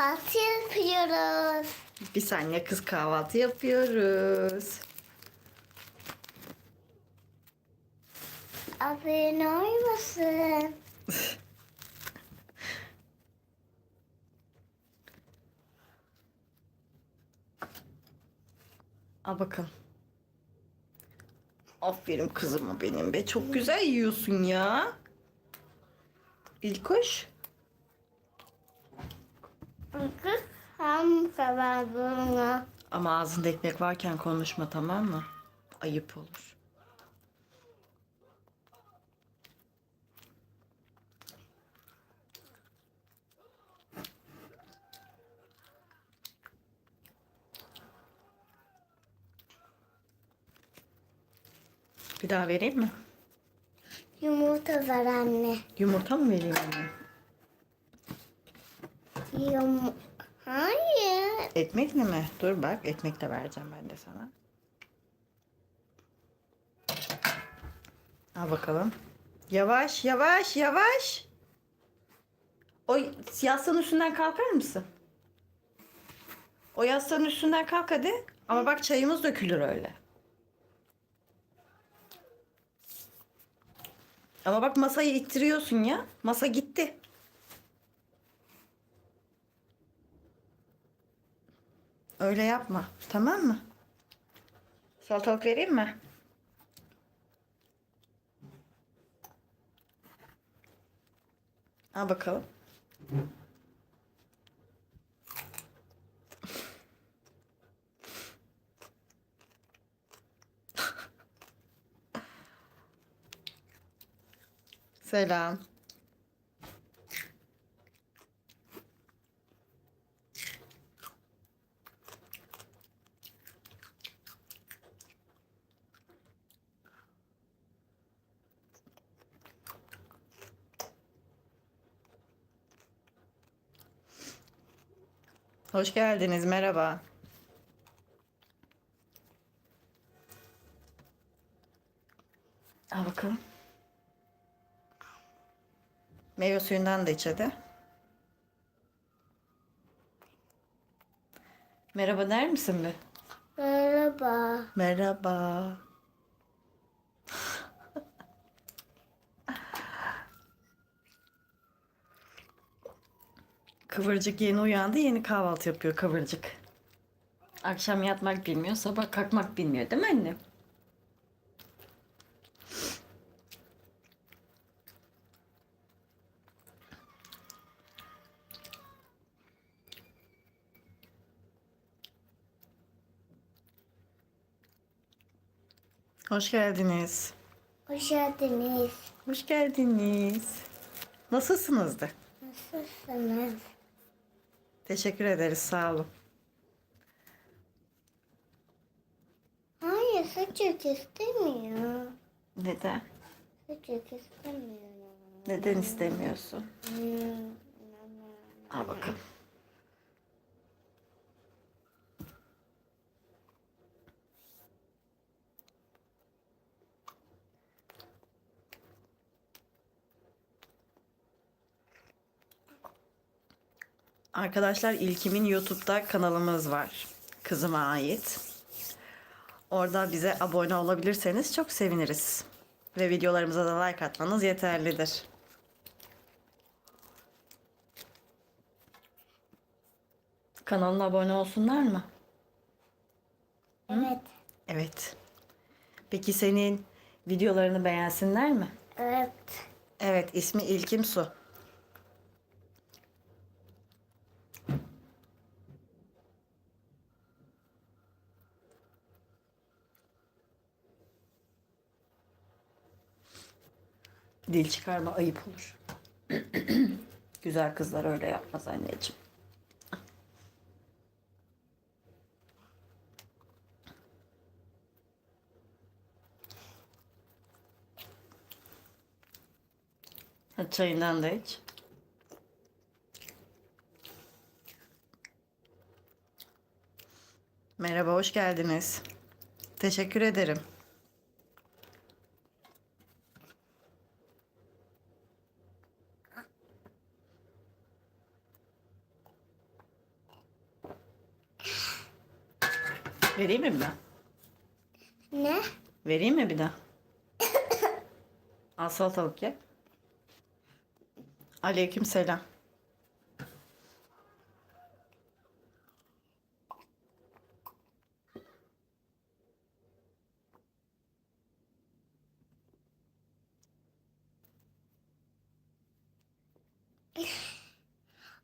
Kahvaltı yapıyoruz. Bir saniye kız kahvaltı yapıyoruz. Abone olmasın. Al bakalım. Aferin kızıma benim be. Çok güzel yiyorsun ya. İlkoş. Kız ham kadar bunu. Ama ağzında ekmek varken konuşma tamam mı? Ayıp olur. Bir daha vereyim mi? Yumurta var anne. Yumurta mı vereyim anne? Yum Hayır. Ekmekle mi? Dur bak ekmekle vereceğim ben de sana. Al bakalım. Yavaş yavaş yavaş. O yastığın üstünden kalkar mısın? O yastığın üstünden kalk hadi. Ama bak çayımız dökülür öyle. Ama bak masayı ittiriyorsun ya. Masa gitti. Öyle yapma. Tamam mı? Salatalık vereyim mi? Al bakalım. Selam. Hoş geldiniz. Merhaba. Al bakalım. Meyve suyundan da iç hadi. Merhaba der misin bir? Merhaba. Merhaba. Kıvırcık yeni uyandı, yeni kahvaltı yapıyor Kıvırcık. Akşam yatmak bilmiyor, sabah kalkmak bilmiyor değil mi anne? Hoş geldiniz. Hoş geldiniz. Hoş geldiniz. Nasılsınız da? Nasılsınız? Teşekkür ederiz, sağ olun. Hayır sıcak istemiyor. Neden? Sıcak istemiyor. Neden istemiyorsun? Hmm. Al bakalım. Arkadaşlar İlkim'in YouTube'da kanalımız var. Kızıma ait. Orada bize abone olabilirseniz çok seviniriz. Ve videolarımıza da like atmanız yeterlidir. Kanalına abone olsunlar mı? Evet. Evet. Peki senin videolarını beğensinler mi? Evet. Evet, ismi İlkim Su. Dil çıkarma ayıp olur. Güzel kızlar öyle yapmaz anneciğim. Çayından da iç. Merhaba, hoş geldiniz. Teşekkür ederim. Vereyim mi bir daha? Ne? Vereyim mi bir daha? Al salatalık ye. Aleyküm selam.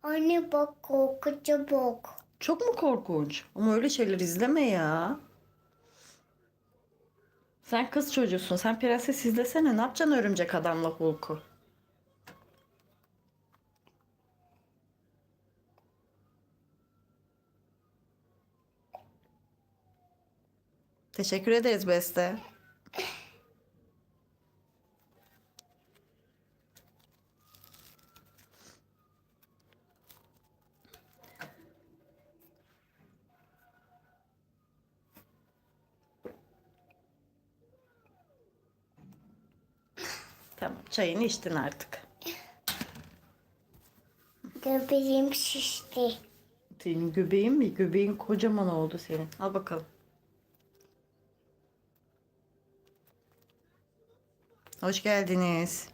Anne bak korkucu bak. Çok mu korkunç? Ama öyle şeyler izleme ya. Sen kız çocuğusun. Sen prenses izlesene. Ne yapacaksın örümcek adamla Hulk'u? Teşekkür ederiz Beste. Tamam, çayını içtin artık. Göbeğim şişti. Senin göbeğin mi? Göbeğin kocaman oldu senin. Al bakalım. Hoş geldiniz.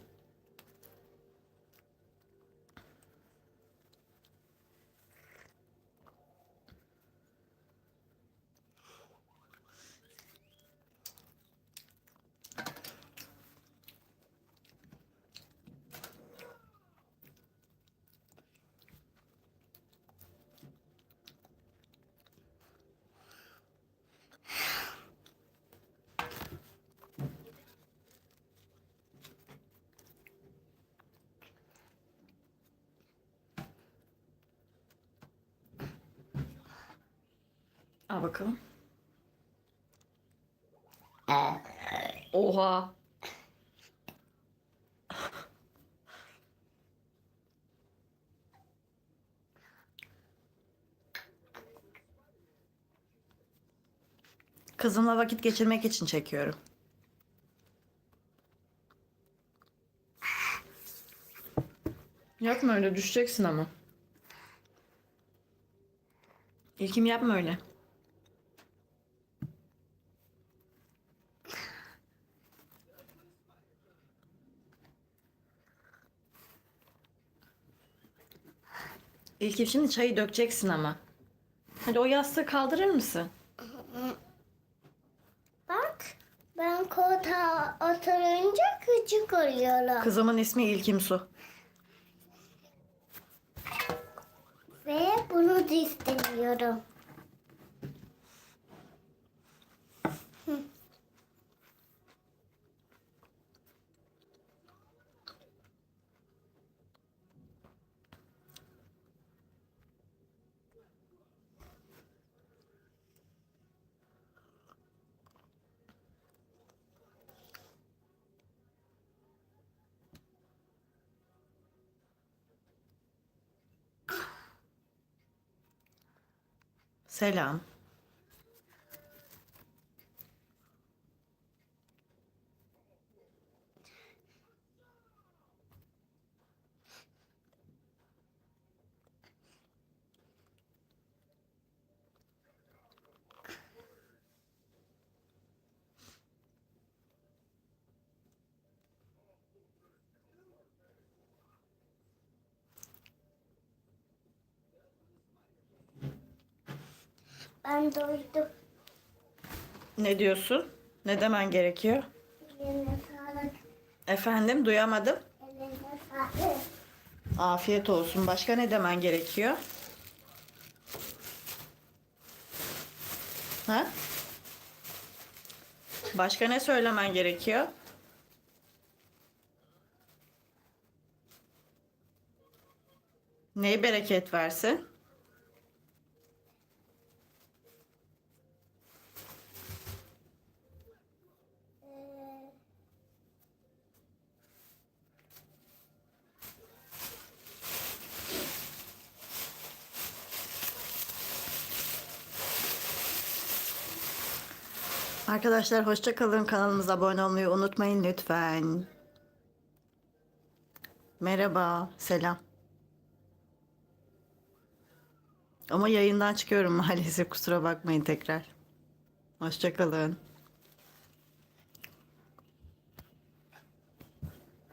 Al bakalım. Oha. Kızımla vakit geçirmek için çekiyorum. Yapma öyle düşeceksin ama. İlkim yapma öyle. İlkim şimdi çayı dökeceksin ama. Hadi o yastığı kaldırır mısın? Bak ben koltuğa oturunca küçük oluyorum. Kızımın ismi İlkim Su. Ve bunu da istemiyorum. Selam. Ben doydum. Ne diyorsun? Ne demen gerekiyor? Eline sağlık. Efendim duyamadım. Eline sağlık. Afiyet olsun. Başka ne demen gerekiyor? Ha? Başka ne söylemen gerekiyor? Neyi bereket versin? Arkadaşlar hoşça kalın. Kanalımıza abone olmayı unutmayın lütfen. Merhaba, selam. Ama yayından çıkıyorum maalesef kusura bakmayın tekrar. Hoşçakalın.